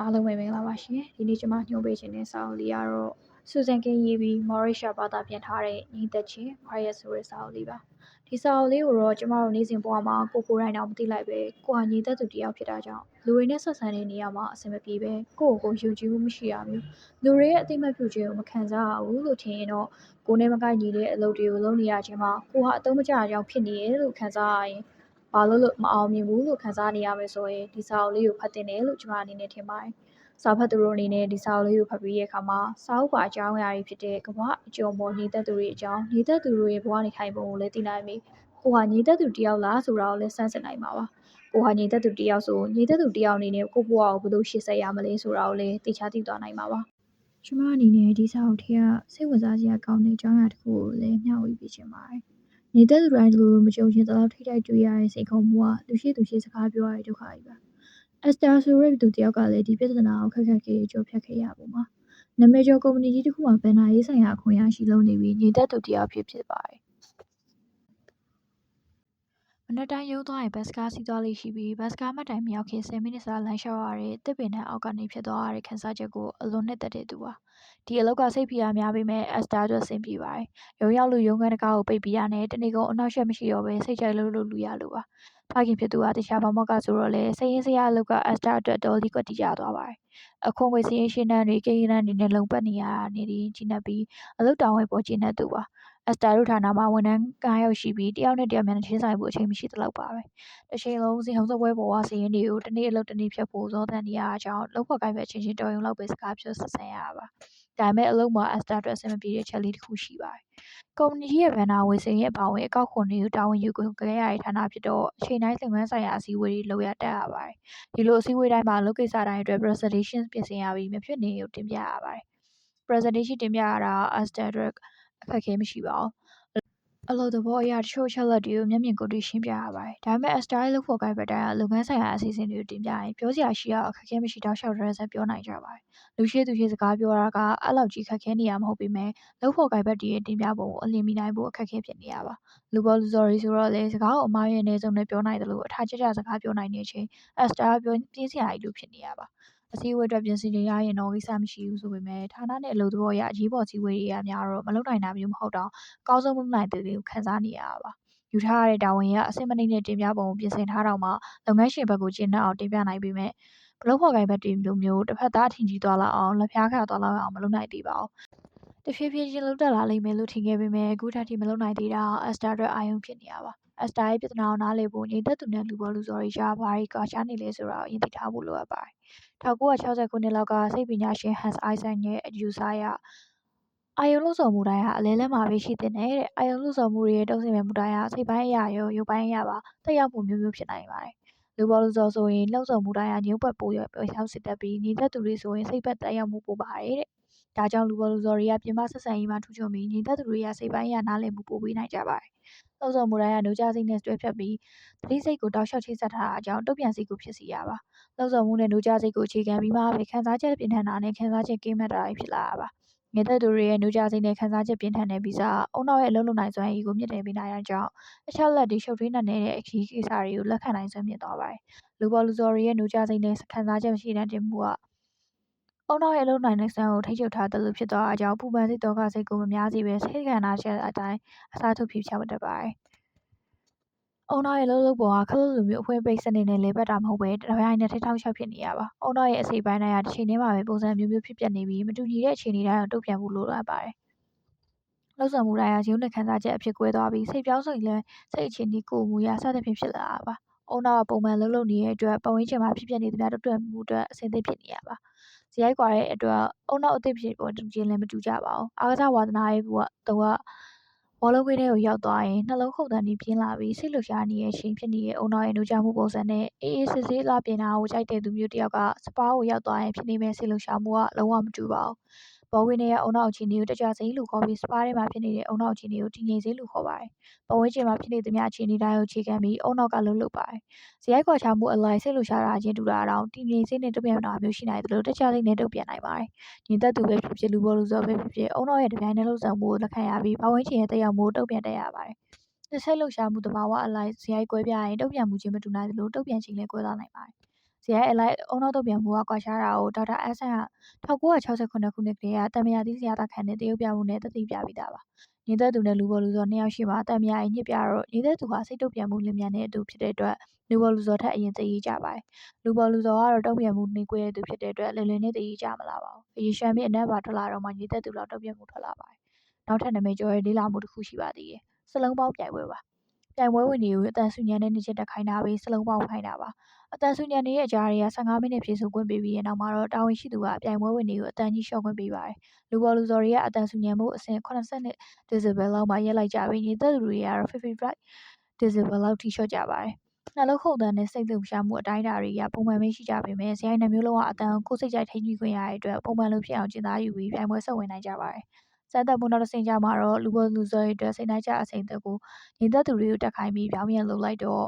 အားလုံးပဲမင်္ဂလာပါရှင်ဒီနေ့ကျွန်မညွှန်ပေးခြင်းတဲ့စာအုပ်လေးကတော့စူဇန်ကင်းရေးပြီး Mauritia ဘာသာပြန်ထားတဲ့ညီသက်ချင်း Quiet ဆိုတဲ့စာအုပ်လေးပါဒီစာအုပ်လေးကိုတော့ကျမတို့နေ့စဉ်ဘဝမှာကိုကိုယ်တိုင်တော့မသိလိုက်ပဲကိုကညီသက်သူတယောက်ဖြစ်တာကြောင့်လူတွေနဲ့ဆက်ဆံတဲ့နေရာမှာအဆင်မပြေပဲကိုယ့်ကိုယ်ကိုယုံကြည်မှုမရှိရမျိုးလူတွေရဲ့အသိမှတ်ပြုခြင်းကိုမခံစားရဘူးလို့ထင်ရင်တော့ကိုယ်နဲ့မကိုက်ညီတဲ့အလုပ်တွေကိုလုပ်နေရခြင်းမှာကိုဟာအသုံးမကျအကြောင်းဖြစ်နေရလို့ခံစားရရင် ဘာလို့လို့မအောင်မြင်ဘူးလို့ခံစားနေရမယ်ဆိုရင်ဒီစာအုပ်လေးကိုဖတ်တင်တယ်လို့ကျွန်မအနေနဲ့ထင်ပါတယ်စာဖတ်သူတို့အနေနဲ့ဒီစာအုပ်လေးကိုဖတ်ပြီးတဲ့အခါမှာစာအုပ်ပါအကြောင်းအရာတွေဖြစ်တဲ့ကမ္ဘာအကျော်ပေါ်ညီသက်သူတွေအကြောင်းညီသက်သူတို့ရဲ့ဘဝနေထိုင်ပုံကိုလည်းသိနိုင်ပြီကိုဟာညီသက်သူတယောက်လားဆိုတာကိုလည်းစမ်းစစ်နိုင်မှာပါကိုဟာညီသက်သူတယောက်ဆိုညီသက်သူတယောက်အနေနဲ့ကိုဘဝကိုဘယ်လိုရှေ့ဆက်ရမလဲဆိုတာကိုလည်းသိချသိသွားနိုင်မှာပါကျွန်မအနေနဲ့ဒီစာအုပ်ထဲကစိတ်ဝင်စားစရာကောင်းတဲ့အကြောင်းအရာတစ်ခုကိုလည်းမျှဝေပေးချင်ပါတယ်။ နေတဲ့သူတိုင်းလိုလိုမကြုံချင်သလောက်ထိတိုက်တွေ့ရတဲ့စိတ်ခုံမှုကလူရှိသူရှိစကားပြောရတဲ့ဒုက္ခကြီးပါ။ Esther ဆိုတဲ့သူတယောက်ကလည်းဒီပြဿနာကိုခက်ခက်ခဲခဲကြော်ဖြတ်ခဲ့ရပုံပါ။နာမည်ကျော်ကုမ္ပဏီကြီးတစ်ခုမှာဘဏ္ဍာရေးဆိုင်ရာအခွင့်အရေးလုပ်နေပြီးနေတဲ့သူတယောက်ဖြစ်ဖြစ်ပါတယ်။ မနက်တိုင်းရုံးသွားရင်ဘတ်စကားစီးသွားလေ့ရှိပြီးဘတ်စကားမှတ်တိုင်မရောက်ခင်10မိနစ်စာလမ်းလျှောက်ရတဲ့တစ်ပင်တန်းအောက်ကနေဖြစ်သွားရတဲ့ခန်းစားချက်ကိုအလွန်နှစ်သက်တဲ့သူပါ။ဒီအလောက်ကစိတ်ဖိအားများပေမဲ့ Esther အတွက်အဆင်ပြေပါတယ်။ရုံရောက်လို့ရုံးခန်းတကားကိုပိတ်ပြီးရနဲ့တနေ့ကုန်အနှောက်အယှက်မရှိတော့ဘဲစိတ်ကြိုက်လို့လို့လူရလို့ပါ။ဖခင်ဖြစ်သူကတခြားဘာမော့ကဆိုတော့လေစိတ်ရင်းစရာအလောက်က Esther အတွက်တော်လီကွက်တိကျသွားပါတယ်။အခွန်ငွေစည်ရင်ရှင်းတန်းတွေကိန်းတန်းတွေနဲ့လုံပတ်နေရတာနေရင်ကြီးနှက်ပြီးအလုတ်တောင်းဝဲပေါ်ကျင်းတဲ့သူပါ။ အက်စတာတို့ဌာနမှာ ဝန်ထမ်း9ယောက်ရှိပြီးတယောက်နဲ့တယောက် မျက်နှာချင်းဆိုင်ဖို့ အချိန်မရှိသလောက်ပါပဲ။တစ်ချိန်လုံးစင်ဟုံစပွဲပေါ်ကစီရင်တွေကိုတနေ့အလုပ်တနေ့ဖြတ်ဖို့ဇောသန်နေရတာကြောင့်လောက်ဖော်ကိုင်းပဲအချင်းချင်း တော်ရုံလောက်ပဲ စကားပြောဆက်ဆံရတာပါ။ဒါပေမဲ့ အလုပ်မှာ အက်စတာအတွက် အဆင်မပြေတဲ့ချက်လေးတစ်ခုရှိပါတယ်။ကုမ္ပဏီကြီးရဲ့ဗန်နာဝင်စင်ရဲ့အပါဝင် အကောက်ခွန်တွေကို တာဝန်ယူခဲ့ရတဲ့ဌာနဖြစ်တော့ အချိန်တိုင်းသင်ခန်းဆိုင်ရာ အစည်းအဝေးတွေ လုပ်ရတတ်ရပါတယ်။ဒီလို အစည်းအဝေးတိုင်းမှာလုပ်ကိစ္စတိုင်းအတွက် presentation ပြင်ဆင်ရပြီး မဖြစ်နေကိုတင်ပြရပါတယ်။ presentation တင်ပြရတာ Esther အတွက် အခက်အခဲမရှိပါဘူးအလုပ်သဘောအရတချို့အချက်အလက်တွေကိုမျက်မြင်ကိုယ်တွေ့ရှင်းပြရပါတယ်။ဒါပေမဲ့ Esther ရဲ့လုပ်ဖော်ကိုင်ဖက်တိုင်းကလုပ်ငန်းဆိုင်ရာအစီအစဉ်တွေကိုတင်ပြရင်ပြောစရာရှိအောင်အခက်အခဲမရှိတောက်လျှောက်တရစပ်ပြောနိုင်ကြပါတယ်။လူရှိသူရှိစကားပြောတာကအဲ့လောက်ကြီးခက်ခဲနေရမဟုတ်ပေမဲ့လုပ်ဖော်ကိုင်ဖက်တွေရဲ့တင်ပြပုံကိုအလင်းမိနိုင်ဖို့အခက်အခဲဖြစ်နေရပါ။လူပေါ်လူစော်တွေဆိုတော့လေစကားကိုအမှားရနေဆုံးနဲ့ပြောနိုင်တယ်လို့အထာကျကျစကားပြောနိုင်တဲ့အချိန် Esther ပြောပြင်းစရာကြီးလို့ဖြစ်နေရပါ။ အစည်းအဝေးအတွက် ပြင်ဆင်နေရရင်တော့ ကိစ္စမရှိဘူးဆိုပေမဲ့ ဌာနနဲ့ အလုပ်သဘောအရ အရေးပေါ် အစည်းအဝေးတွေအများတော့ မလုပ်နိုင်တာမျိုး မဟုတ်တော့အကောင်းဆုံး မလုပ်နိုင်တဲ့တွေကို ခံစားနေရတာပါ ယူထားရတဲ့ တာဝန်ကအဆင့်မနှိမ့်တဲ့ တင်ပြပုံကို ပြင်ဆင်ထားတော့မှ လုပ်ငန်းရှင်ဘက်ကို ကျင့်တတ်အောင် တင်ပြနိုင်ပေမဲ့ဘလို့ဖော်ကိုင်ဘက်တွေလိုမျိုးတစ်ဖက်သားထင်ကြီးသွားလောက်အောင် လက်ဖျားခါသွားလောက်အောင် မလုပ်နိုင်သေးပါဘူး တဖြည်းဖြည်းချင်းလှုပ်တက်လာလိမ့်မယ်လို့ ထင်ခဲ့ပေမဲ့အခုထက်ထိ မလုပ်နိုင်သေးတာအက်စတာအတွက် အာရုံဖြစ်နေရပါအက်စတာရဲ့ ပြဿနာကို နားလည်ဖို့ညီသက်သူနဲ့ လူပေါ်လူစော်တွေကြား ဘာတွေကွာခြားနေလဲဆိုတာကိုအရင်သိထားဖို့ လိုအပ်ပါတယ် 1960 ခုနှစ်လောက်က စိတ်ပညာရှင် Hans Eysenck ရဲ့ အယူအဆအရ အာရုံလှုံ့ဆော်မှုတိုင်းဟာ အလယ်လတ်မှာပဲ ရှိသင့်တယ်တဲ့။အာရုံလှုံ့ဆော်မှုတွေရဲ့ တုံ့ပြန်မှုတိုင်းဟာ စိတ်ပိုင်းအရရော ရုပ်ပိုင်းအရပါ သက်ရောက်မှုအမျိုးမျိုး ဖြစ်နိုင်ပါတယ်။လူပေါ်လူစော်ဆိုရင် လှုံ့ဆော်မှုတိုင်းဟာညှို့ပွက် ပိုရောက်စေတတ်ပြီးညီသက်သူတွေဆိုရင် စိတ်ဘက် သက်ရောက်မှု ပိုပါတယ်တဲ့။ဒါကြောင့် လူပေါ်လူစော်တွေက ပြင်ပဆက်ဆံရေးမှာ ထူးချွန်ပြီးညီသက်သူတွေက စိတ်ပိုင်းအရ နားလည်မှု ပိုပေးနိုင်ကြပါတယ်။ လှုံ့ဆော်မှုတိုင်းဟာနိုးကြားစိတ်နဲ့တွဲဖက်ပြီးသတိစိတ်ကိုတောက်လျှောက်ချိတ်ဆက်ထားတာကြောင့်တုံ့ပြန်စိတ်ကိုဖြစ်စေရပါ။လှုံ့ဆော်မှုနဲ့နိုးကြားစိတ်ကိုအခြေခံပြီးမှပဲခံစားချက်ပြင်းထန်တာနဲ့ခံစားချက်ကင်းမဲ့တာတွေဖြစ်လာတာပါ။ငယ်သက်သူတွေရဲ့နိုးကြားစိတ်နဲ့ခံစားချက်ပြင်းထန်တဲ့ဗီဇအုံနောက်ရဲ့အလုံးလုံးနိုင်စွမ်းရည်ကိုမြင့်တင်ပေးနိုင်တာကြောင့်အချက်လက်တွေရှုပ်ထွေးနိုင်တဲ့အခီးကိစ္စတွေကိုလက်ခံနိုင်စွမ်းမြင့်သွားပါတယ်။လူပေါ်လူစော်တွေရဲ့နိုးကြားစိတ်နဲ့ခံစားချက်မရှိတဲ့တင်မှုက အုံနောက်ရဲ့အလုံးနိုင်တဲ့စွမ်းကိုထိချုပ်ထားတယ်လို့ဖြစ်သွားတာကြောင့်ပူပန်စိတ်တော့ကစိတ်ကိုမများစေပဲစိတ်ခန္ဓာချက်အတိုင်းအစားထိုးဖြေချတတ်ပါတယ်။အုံနောက်ရဲ့လှုပ်လှုပ်ပုံကခလုတ်လိုမျိုးအဖွင့်ပိတ်စနစ်နဲ့လည်ပတ်တာမဟုတ်ဘဲတပြိုင်နက်တည်းထောက်လျှောက်ဖြစ်နေရပါ။အုံနောက်ရဲ့အစိတ်ပိုင်းတိုင်းကတစ်ချိန်တည်းမှာပဲပုံစံမျိုးမျိုးဖြစ်ပျက်နေပြီးမတူညီတဲ့အခြေအနေတိုင်းကိုတုံ့ပြန်ဖို့လိုအပ်ပါတယ်။လှုပ်ဆောင်မှုတိုင်းကရုပ်နဲ့ခံစားချက်အဖြစ်ကွဲသွားပြီးစိတ်ပြောင်းဆိုရင်လည်းစိတ်အခြေအနေကိုယ်မူရာစသဖြင့်ဖြစ်လာတာပါ။အုံနောက်ကပုံမှန်လှုပ်လှုပ်နေတဲ့အတွက်ပတ်ဝန်းကျင်မှာဖြစ်ပျက်နေသမျှတုံ့ပြန်မှုအတွက်အဆင်သင့်ဖြစ်နေရပါ။ ဇယိုက်ကွာတဲ့အတွက်အုံနောက်အသစ်ဖြစ်ပေါ်တူခြင်းလည်းမတူကြပါဘူး။အားကစားဝါသနာရဲ့ဘုကသူကဘောလုံးကွင်းထဲကိုရောက်သွားရင်နှလုံးခုန်သံတွေပြင်းလာပြီးစိတ်လှုပ်ရှားနေတဲ့အချိန်ဖြစ်နေတဲ့အုံနောက်ရဲ့နိုးကြားမှုပုံစံနဲ့အေးအေးဆေးဆေးလှပြင်တာကိုကြိုက်တဲ့သူမျိုးတစ်ယောက်ကစပါးကိုရောက်သွားရင်ဖြစ်နေမယ့်စိတ်လှုပ်ရှားမှုကလုံးဝမတူပါဘူး ဘောခွေးထဲကအုံနောက်အခြေအနေကိုတကြစိမ်းလို့ခေါ်ပြီးစပါးထဲမှာဖြစ်နေတဲ့အုံနောက်အခြေအနေကိုတည်ငြိမ်စိမ်းလို့ခေါ်ပါတယ်။ပတ်ဝန်းကျင်မှာဖြစ်နေသမျှအခြေအနေတိုင်းကိုအခြေခံပြီးအုံနောက်ကလှုပ်လှုပ်ပါတယ်။ဇယိုက်ကွာခြားမှုအလိုက်စိတ်လှုပ်ရှားတာချင်းတူတာတောင်တည်ငြိမ်စိတ်နဲ့တုံ့ပြန်တာမျိုးရှိနိုင်သလိုတခြားစိတ်နဲ့တုံ့ပြန်နိုင်ပါတယ်။ညီသက်သူပဲဖြစ်ဖြစ်လူပေါ်လူစော်ပဲဖြစ်ဖြစ်အုံနောက်ရဲ့တပြိုင်တည်းလှုပ်ဆောင်မှုကိုလက်ခံရပြီးပတ်ဝန်းကျင်ရဲ့သက်ရောက်မှုကိုတုံ့ပြန်တတ်ရပါတယ်။တစ်ဆက်လှုပ်ရှားမှုသဘာဝအလိုက်ဇယိုက်ကွဲပြားရင်တုံ့ပြန်မှုချင်းမတူနိုင်သလိုတုံ့ပြန်ခြင်းလည်းကွဲသွားနိုင်ပါတယ် ဇယိုင်အလိုက်ဦးနှောက်တုတ်ပြန်မှုကကွာခြားတာကိုဒေါက်တာအန်းဆန်းက1968ခုနှစ်ကတည်းကသံပုရာသီးဆရာသားခန့်တဲ့သရုပ်ပြမှုနဲ့သက်သေပြပြီးသားပါ။ညီသက်သူနဲ့လူပေါ်လူဇော်နှစ်ယောက်ရှိမှသံပုရာအိမ်ညစ်ပြတော့ညီသက်သူဟာစိတ်တုတ်ပြန်မှုလျင်မြန်တဲ့အတူဖြစ်တဲ့အတွက်လူပေါ်လူဇော်ထက်အရင်သေရေးကြပါတယ်။လူပေါ်လူဇော်ကတော့တုတ်ပြန်မှုနှေးကွေးတဲ့သူဖြစ်တဲ့အတွက်လွယ်လွယ်နဲ့သေရေးကြမလာပါဘူး။အရင်ရွှံပြီးအနံ့ပါထွက်လာတော့မှညီသက်သူလောက်တုတ်ပြန်မှုထွက်လာပါတယ်။နောက်ထပ်နာမည်ကျော်တဲ့လေးလာမှုတစ်ခုရှိပါသေးတယ်။စလုံးပေါင်းပြိုင်ပွဲပါ။ပြိုင်ပွဲဝင်တွေကိုအတန်ဆူညံတဲ့နှစ်ချက်တက်ခိုင်းတာပြီးစလုံးပေါင်းခိုင်းတာပါ။ အတန်ဆူညံနေတဲ့ကြားတွေက15မိနစ်ဖြည့်ဆို့ခွင့်ပေးပြီးတဲ့နောက်မှာတော့တာဝန်ရှိသူကပြိုင်ပွဲဝင်တွေကိုအတန်ကြီးလျှော့ခွင့်ပေးပါတယ်။လူပေါ်လူဇော်တွေကအတန်ဆူညံမှုအဆင့်82 decibel လောက်မှရက်လိုက်ကြပြီးညီသက်သူတွေကတော့55 decibel လောက်ထိလျှော့ကြပါတယ်။နှလုံးခုန်တန်းနဲ့စိတ်လှုပ်ရှားမှုအတိုင်းအတာတွေကပုံမှန်ပဲရှိကြပေမဲ့ဇယိုင်နှစ်မျိုးလုံးကအတန်ကိုယ်စိတ်ကြိုက်ထိန်းညှိခွင့်ရတဲ့အတွက်ပုံမှန်လိုဖြစ်အောင်ကျင့်သားယူပြီးပြိုင်ပွဲဆက်ဝင်နိုင်ကြပါတယ်။စမ်းသပ်မှုနောက်တစ်ဆင့်ကျမှတော့လူပေါ်လူဇော်တွေအတွက်စိတ်နှိုက်ကျအစိမ်သက်ကိုညီသက်သူတွေကိုတက်ခိုင်းပြီးပြောင်းပြန်လုပ်လိုက်တော့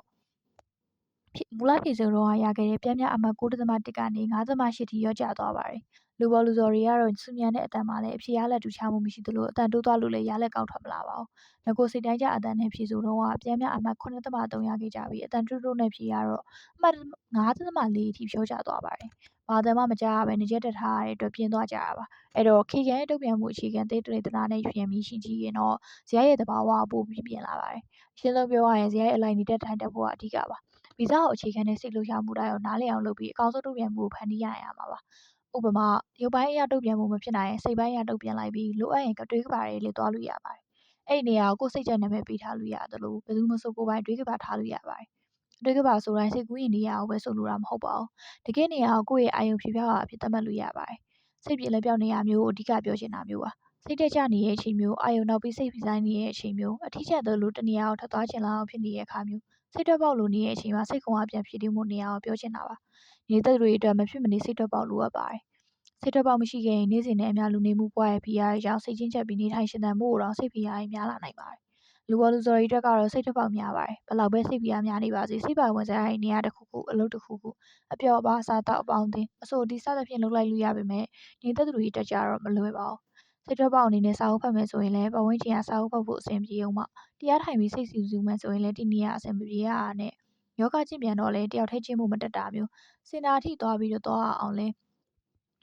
မူလဖြည့်ဆိုတော့ရခဲ့တဲ့ပြင်းပြအမှတ်9.1ကနေ9.8ထိရော့ကျသွားပါတယ်။လူပေါ်လူဇော်တွေကတော့စူညံတဲ့အတန်မှာလည်းအဖြေရလက်တူချမှုမရှိသလိုအတန်တိုးသွားလို့လည်းရလက်ကောက်ထွက်မလာပါဘူး။ငကိုစိတ်တိုင်းကျအတန်နဲ့ဖြည့်ဆိုတော့ပြင်းပြအမှတ်9.3ရခဲ့ကြပြီးအတန်တိုးတိုးနဲ့ဖြည့်ရတော့အမှတ်9.4အထိဖြောကျသွားပါတယ်။ဘာတမ်းမှမကြားရဘဲနေချက်တက်ထားရတဲ့အတွက်ပြင်းသွားကြတာပါ။အဲ့တော့ခေကန်ရဲ့တုတ်ပြန်မှုအခြေခံသေးတွေတနာနဲ့ပြန်ပြီးရှိကြည့်ရင်တော့ဇယရဲ့တဘာဝပိုပြီးပြင်လာပါတယ်။ရှင်းဆုံးပြောရရင်ဇယရဲ့အလိုက်နေတဲ့ထိုင်တက်ဖို့ကအဓိကပါ။ ဗီဇကိုအခြေခံတဲ့စိတ်လှုပ်ရှားမှုတိုင်းကိုနားလည်အောင်လုပ်ပြီးအကောင်းဆုံးတုံ့ပြန်မှုကိုဖန်တီးရရမှာပါ။ဥပမာရုပ်ပိုင်းအရတုံ့ပြန်မှုမဖြစ်နိုင်ရင်စိတ်ပိုင်းအရတုံ့ပြန်လိုက်ပြီးလိုအပ်ရင်တွေးကပါတွေလေးသွားလို့ရပါတယ်။အဲ့ဒီနေရာကိုကိုယ်စိတ်ကြိုက်နာမည်ပေးထားလို့ရသလိုဘယ်သူမဆိုကိုယ်ပိုင်တွေးကပါထားလို့ရပါတယ်။တွေးကပါဆိုတိုင်းစိတ်ကူးရင်နေရာကိုပဲဆိုလိုတာမဟုတ်ပါဘူး။တကယ်နေရာကိုကိုယ့်ရဲ့အာယုံဖြေဖြောက်တာအဖြစ်သတ်မှတ်လို့ရပါတယ်။စိတ်ပြေလဲပြောင်းနေရမျိုးကိုအဓိကပြောချင်တာမျိုးပါ။စိတ်တက်ကြနေတဲ့အချိန်မျိုးအာယုံနောက်ပြီးစိတ်ဖိဆိုင်နေတဲ့အချိန်မျိုးအထီးကျသလိုတနေရာကိုထပ်သွားချင်လာအောင်ဖြစ်နေတဲ့အခါမျိုး စိတ်ထွက်ပေါက်လိုနေတဲ့အချိန်မှာစိတ်ခွန်အားပြန်ဖြည့်တင်းဖို့နေရာကိုပြောချင်တာပါ။ညီသက်တွေအတွက်မဖြစ်မနေစိတ်ထွက်ပေါက်လိုအပ်ပါတယ်။စိတ်ထွက်ပေါက်မရှိခဲ့ရင်နေ့စဉ်နဲ့အမျှလူနေမှုဘဝရဲ့ဖိအားတွေကြောင့်စိတ်ချင်းချက်ပြီးနေထိုင်ရှင်သန်မှုကိုတောင်စိတ်ဖိအားတွေများလာနိုင်ပါတယ်။လူပေါ်လူစော်တွေအတွက်ကတော့စိတ်ထွက်ပေါက်များပါတယ်။ဘယ်လောက်ပဲစိတ်ဖိအားများနေပါစေစိတ်ပါဝင်စားရဲ့နေရာတစ်ခုခုအလုပ်တစ်ခုခုအပျော်အပါးအစားအသောက်အပေါင်းအသင်းအဆိုအတီးစသဖြင့်လုပ်လိုက်လို့ရပေမဲ့ညီသက်တွေအတွက်ကြတော့မလွယ်ပါဘူး။ စိတ်ထွက်ပေါက်အနေနဲ့စာအုပ်ဖတ်မယ်ဆိုရင်လည်း ပတ်ဝန်းကျင်က စာအုပ်ဖတ်ဖို့ အဆင်ပြေအောင်မှတရားထိုင်ပြီး စိတ်ဆူဆူမယ်ဆိုရင်လည်း ဒီနေရာ အဆင်မပြေရတာနဲ့ ယောဂကျင့်ပြန်တော့လည်းတယောက်တည်းကျင့်ဖို့ မတတ်တာမျိုး စင်တာထိသွားပြီးတော့သွားရအောင်လဲ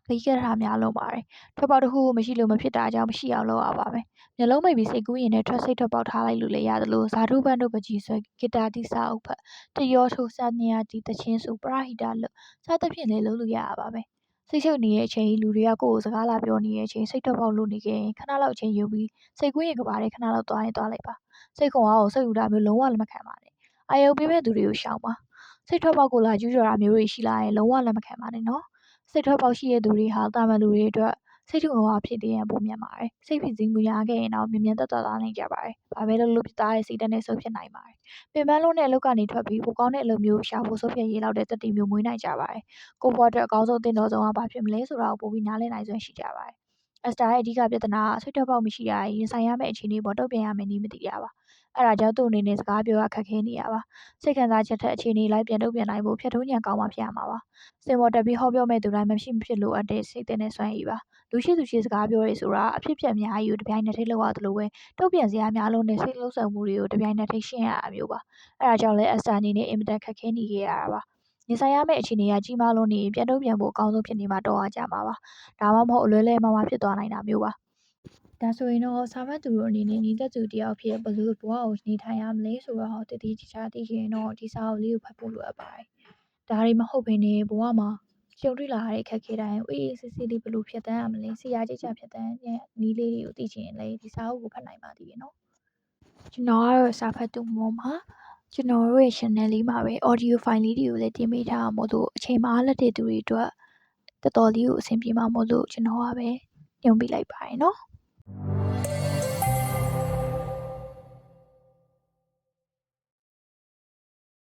ခရီးကရထားများလုံးပါတယ် ထွက်ပေါက်တစ်ခုခု မရှိလို့ မဖြစ်တာကြောင့် မရှိအောင် လုပ်ရပါမယ် မျိုးလုံးမိတ်ပြီး စိတ်ကူးရင်နဲ့ထွက်စိတ်ထွက်ပေါက်ထားလိုက်လို့လည်းရတယ်လို့ဇာတုပန်တို့ပကြီးဆွဲဂီတာတိစာအုပ်ဖတ်တရောထိုးစညာတီတချင်းစုပရဟိတလို့စသဖြင့်လည်း လုပ်လို့ရရပါမယ် စိတ်ချုပ်နေတဲ့အချိန်လူတွေကကိုယ့်ကိုစကားလာပြောနေတဲ့အချိန်စိတ်ထွက်ပေါက်လို့နေခဲ့ရင်ခဏလောက်အချိန်ယူပြီးစိတ်ကူးရင်ကဘာတွေခဏလောက်သွားရင်သွားလိုက်ပါစိတ်ခွန်အားကိုစိတ်ယူတာမျိုးလုံးဝလက်မခံပါနဲ့အာယုံပေးမဲ့သူတွေကိုရှောင်ပါစိတ်ထွက်ပေါက်ကိုလာကျူးကျော်တာမျိုးတွေရှိလာရင်လုံးဝလက်မခံပါနဲ့နော်စိတ်ထွက်ပေါက်ရှိတဲ့သူတွေဟာတာမန်လူတွေအတွက် စိတ်ထုံဝါဖြစ်တဲ့ရန်ပုံမြန်ပါတယ်စိတ်ဖြစ်စည်းမှုရခဲ့ရင်တော့မြင်မြန်သက်သက်သာနိုင်ကြပါတယ်ဘာပဲလုပ်လို့ဖြစ်သားတဲ့စိတ်ဓာတ်နဲ့ဆုပ်ဖြစ်နိုင်ပါတယ်ပင်ပန်းလုံးနဲ့အလုပ်ကနေထွက်ပြီးပိုကောင်းတဲ့အလုပ်မျိုးရှာဖို့ဆုပ်ဖြစ်ရေးလောက်တဲ့တတိမျိုးမွေးနိုင်ကြပါတယ်ကိုယ့်ဘဝအတွက်အကောင်းဆုံးတင်တော်ဆုံးကဘာဖြစ်မလဲဆိုတာကိုပိုပြီးနားလည်နိုင်စွမ်းရှိကြပါတယ်အက်စတာရဲ့အဓိကပြဿနာကဆွတ်ထွက်ပေါက်မရှိတာရင်ဆိုင်ရမယ့်အခြေအနေပေါ်တုံ့ပြန်ရမယ်နည်းမသိရပါ အဲ့ဒါကြောင့်သူ့အနေနဲ့စကားပြောရခက်ခဲနေရပါစိတ်ခံစားချက်ထက်အခြေအနေလိုက်ပြန်တုံ့ပြန်နိုင်ဖို့ဖြတ်ထုံးညံကောင်းမှဖြစ်ရမှာပါစင်ပေါ်တက်ပြီးဟောပြောမဲ့သူတိုင်းမရှိမဖြစ်လိုအပ်တဲ့စိတ်တဲ့နဲ့စွမ်းရည်ပါလူရှိသူရှိစကားပြောရဲဆိုတာအဖြစ်ပြက်များကြီးကိုတပြိုင်နက်တည်းလောက်ရသလိုပဲတုံ့ပြန်စရာများလုံးနဲ့စိတ်လုံးဆုံမှုတွေကိုတပြိုင်နက်တည်းရှင်းရတာမျိုးပါအဲ့ဒါကြောင့်လဲအက်စတာအနေနဲ့အင်မတန်ခက်ခဲနေခဲ့ရတာပါနေဆိုင်ရမယ့်အခြေအနေကကြီးမားလွန်းနေရင်ပြန်တုံ့ပြန်ဖို့အကောင်းဆုံးဖြစ်နေမှာတော့အားကြမှာပါဒါမှမဟုတ်အလွဲလဲမှားမှားဖြစ်သွားနိုင်တာမျိုးပါ ဒါဆိုရင်တော့စာဖတ်သူတို့အနေနဲ့ညီသက်သူတယောက်ဖြစ်ဘယ်လိုဘဝကိုနေထိုင်ရမလဲဆိုတော့တတိချာသိချင်တော့ဒီစာအုပ်လေးကိုဖတ်ဖို့လိုအပ်ပါတယ်ဒါတွေမဟုတ်ဘဲနဲ့ဘဝမှာကြုံတွေ့လာရတဲ့အခက်အခဲတိုင်းအေးအေးဆေးဆေးလေးဘယ်လိုဖြတ်သန်းရမလဲဆရာကြကြဖြတ်သန်းတဲ့နည်းလေးတွေကိုသိချင်ရင်လည်းဒီစာအုပ်ကိုဖတ်နိုင်ပါသေးတယ်နော်ကျွန်တော်ကတော့စာဖတ်သူမို့မှာကျွန်တော်တို့ရဲ့ channel လေးမှာပဲ audio file လေးတွေကိုလည်းတင်ပေးထားအောင်မို့လို့အချိန်မအားလက်တဲ့သူတွေအတွက်တော်တော်လေးကိုအဆင်ပြေမှာမို့လို့ကျွန်တော်ကပဲညွှန်ပေးလိုက်ပါတယ်နော်